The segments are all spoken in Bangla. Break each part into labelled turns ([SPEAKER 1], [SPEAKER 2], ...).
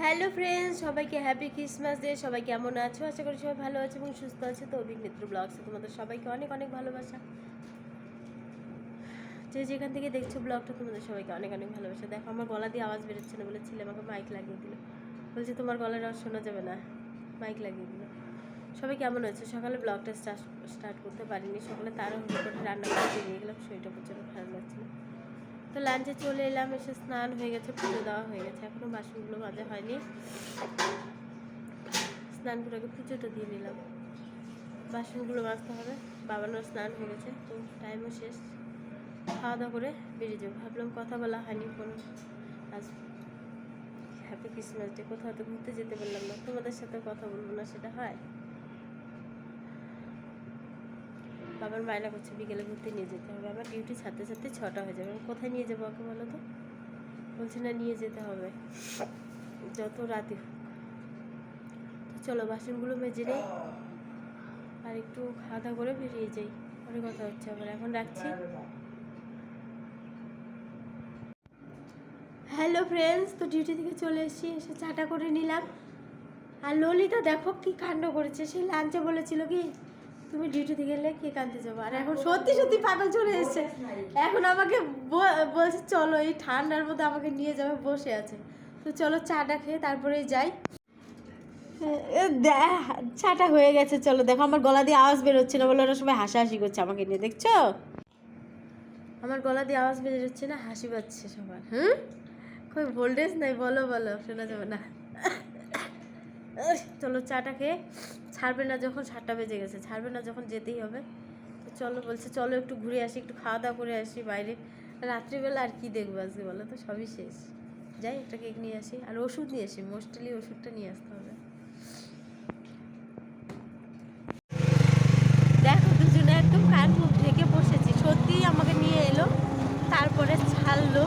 [SPEAKER 1] হ্যালো ফ্রেন্ডস, সবাইকে হ্যাপি ক্রিসমাস ডে, সবাই কেমন আছো? আশা করি সবাই ভালো আছে এবং সুস্থ আছে। তো অভিক মিত্র ব্লগসে তোমাদের সবাইকে অনেক অনেক ভালোবাসা। যে যেখান থেকে দেখছ ব্লগটা, তোমাদের সবাইকে অনেক অনেক ভালোবাসা। দেখো, আমার গলা দিয়ে আওয়াজ বেরোচ্ছে না বলে ছেলে আমাকে মাইক লাগিয়ে দিল। বলছে, তোমার গলার আওয়াজ শোনা যাবে না। মাইক লাগিয়ে দিল। সবাই কেমন আছে? সকালে ব্লগটা স্টার্ট স্টার্ট করতে পারিনি। সকালে তারা করে রান্না করে বেরিয়ে গেলাম, শরীরটা প্রচণ্ড খারাপ লাগছিল। তো লাঞ্চে চলে এলাম, এসে স্নান হয়ে গেছে, পুজো দেওয়া হয়ে গেছে। এখনও বাসনগুলো মাজা হয়নি। স্নান করে আগে পুজোটা দিয়ে নিলাম বাসনগুলো মাজতে হবে। বাবারও স্নান হয়ে গেছে, তো টাইমও শেষ। খাওয়া দাওয়া করে বেরিয়ে যাব। ভাবলাম কথা বলা হয়নি কোনো। আজ হ্যাপি ক্রিসমাস ডে কোথাও তো ঘুরতে যেতে পারলাম না। তোমাদের সাথে কথা বলব না, সেটা হয়? বাবার বায়না করছে বিকেলে ঘুরতে নিয়ে যেতে হবে। আমার ডিউটি ছাড়তে ছাড়তে ছটা হয়ে যাবে। কোথায় নিয়ে যাব ওকে বলো তো? বলছে না, নিয়ে যেতে হবে। যত রাতে তো চলো, বাসনগুলো মেজে নেই। আর একটু খাওয়া দাওয়া করে বেরিয়ে যাই। পরে কথা হচ্ছে আবার। এখন রাখছি। হ্যালো ফ্রেন্ডস তো ডিউটি থেকে চলে এসেছি। এসে চাটা করে নিলাম। আর ললিতা দেখো কি কাণ্ড করেছে। সে লাঞ্চে বলেছিল কি? তুমি ডিউটি থেকে গেলে কে কাঁদতে যাব? আর এখন সত্যি সত্যি পাগল চলে এসেছে। এখন আমাকে বলছে চলো এই ঠান্ডার মধ্যে আমাকে নিয়ে যাবে বসে আছে। তো চলো চাটা খেয়ে তারপরে যাই। চাটা হয়ে গেছে চলো। দেখো আমার গলা দিয়ে আওয়াজ বেরোচ্ছে না বলে ওরা সবাই হাসাহাসি করছে আমাকে নিয়ে দেখছ? আমার গলা দিয়ে আওয়াজ বেরোচ্ছে না হাসি পাচ্ছে সবার। হুম? কই ভোল্টেজ নাই বলো বলো শোনা যাবে না। চলো চাটা খেয়ে ছাড়বে না যখন সাতটা বেজে গেছে, ছাড়বে না যখন যেতেই হবে। তো চলো বলছে, চলো একটু ঘুরে আসি, একটু খাওয়া দাওয়া করে আসি বাইরে। রাত্রিবেলা আর কি দেখব আজকে বলো তো? সবই শেষ। যাই, একটা কেক নিয়ে আসি, আর ওষুধ নিয়ে আসি, মোস্টলি ওষুধটা নিয়ে আসতে হবে। দেখো দুজনে একদম কান মুখ ঢেকে বসেছি, সত্যিই আমাকে নিয়ে এলো, তারপরে ছাড়লো।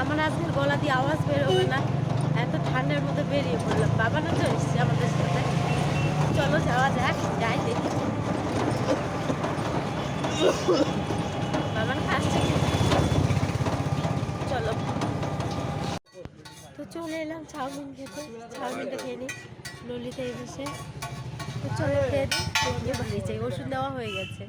[SPEAKER 1] আমার আজকের গলা দিয়ে আওয়াজ বেরোবে না। এত ঠান্ডার মধ্যে বেরিয়ে পড়লাম। বাবা না তো এসছে আমাদের সাথে। চলো যাওয়া যাক, যাই দেখি। বাবার কাছে চলো। তো চলে এলাম চাউমিন খেতে। চাউমিনটা খেয়ে নিই ললিতা বসে তো চলো খেয়ে বাড়ি ওষুধ দেওয়া হয়ে গেছে।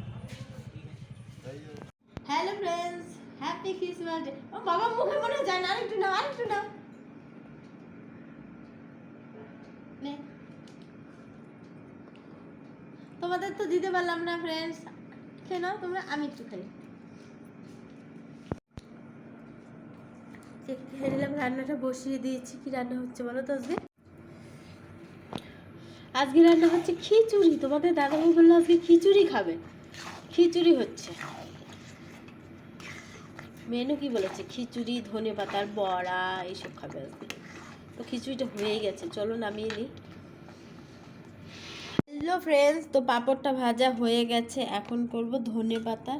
[SPEAKER 1] হ্যালো ফ্রেন্ডস, হ্যাপি ক্রিসমাস ও বাবা, মুখে মনে যায় না। আরেকটু না আরেকটু নাও। নে। তোমাদের তো দিতে পারলাম না ফ্রেন্ডস খেয়ে নাও তোমরা আমি একটু খাই। খেয়ে নিলাম রান্নাটা বসিয়ে দিয়েছি। কি রান্না হচ্ছে বলো তো আজকে? আজকে রান্না হচ্ছে খিচুড়ি। তোমাদের দাদাবাবু বলল আজকে খিচুড়ি খাবে। খিচুড়ি হচ্ছে। মেনু কি বলেছে? খিচুড়ি ধনে পাতার বড়া এইসব খাবে আজকে। তো খিচুড়িটা হয়ে গেছে, চলো নামিয়ে নিই। হ্যালো ফ্রেন্ডস তো পাঁপড়টা ভাজা হয়ে গেছে, এখন করব ধনে পাতা।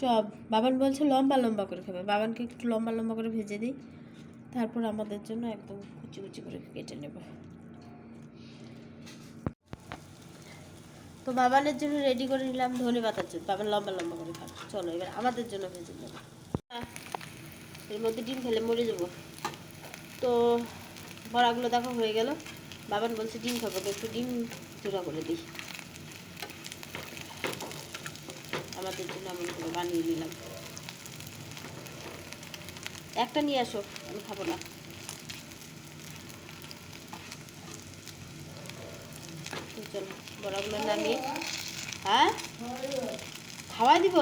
[SPEAKER 1] চপ, বাবান বলছে লম্বা লম্বা করে খাবে, বাবানকে একটু লম্বা লম্বা করে ভেজে দিই। তারপর আমাদের জন্য একদম কুচি কুচি করে কেটে নেব। তো বাবানের জন্য রেডি করে নিলাম ধনে পাতার জন্য, বাবান লম্বা লম্বা করে খাবে। চলো এবার আমাদের জন্য ভেজে নেব। এর মধ্যে ডিম খেলে মরে যাব। তো বড়াগুলো দেখো, হয়ে গেল। বাবান বলছে ডিম খাব একটু ডিম চূড়া করে দিই। আমাদের জন্য এমন করে বানিয়ে নিলাম। একটা নিয়ে আসো, আমি খাব না। চলো, বড়াগুলো নামিয়ে হ্যাঁ? খাওয়া দিব?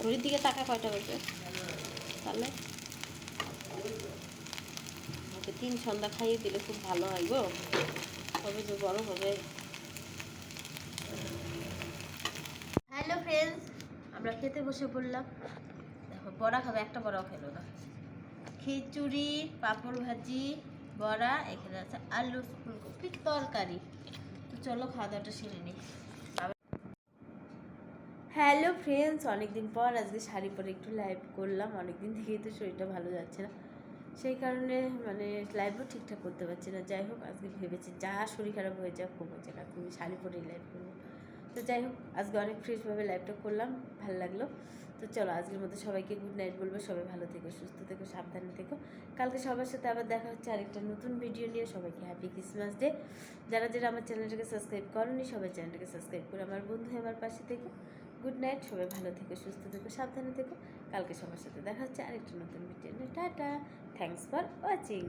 [SPEAKER 1] ঘড়ির দিকে টাকা কয়টা বাজে? তাহলে? তিন সন্ধ্যা খাইয়ে দিলে খুব ভালো হয় গো। কবে যে বড় হবে। হ্যালো ফ্রেন্ডস আমরা খেতে বসে পড়লাম। দেখো, বড়া খাবে, একটা বড়াও খেলো না। খিচুড়ি, পাঁপড় ভাজি, বড়া, এখানে আছে আলু ফুলকপির তরকারি। তো চলো খাওয়া দাওয়াটা সেরে নিই। হ্যালো ফ্রেন্ডস অনেকদিন পর আজকে শাড়ি পরে একটু লাইভ করলাম। অনেকদিন থেকেই তো শরীরটা ভালো যাচ্ছে না। সেই কারণে মানে লাইভও ঠিকঠাক করতে পারছি না। যাই হোক, আজকে ভেবেছি যা শরীর খারাপ হয়ে যাক খুব হচ্ছে না তুমি শাড়ি পরেই লাইভ করব। তো যাই হোক, আজকে অনেক ফ্রেশভাবে লাইভটা করলাম, ভালো লাগল। তো চলো, আজকের মতো সবাইকে গুড নাইট বলব। সবাই ভালো থেকো, সুস্থ থেকো, সাবধানে থেকো। কালকে সবার সাথে আবার দেখা হচ্ছে আরেকটা নতুন ভিডিও নিয়ে। সবাইকে হ্যাপি ক্রিসমাস ডে যারা যারা আমার চ্যানেলটাকে সাবস্ক্রাইব করনি, সবাই চ্যানেলটাকে সাবস্ক্রাইব করে আমার বন্ধু আমার পাশে থেকো। গুড নাইট সবাই ভালো থেকো, সুস্থ থেকো, সাবধানে থেকো। কালকে সবার সাথে দেখা হচ্ছে আরেকটা নতুন video tata! Thanks for watching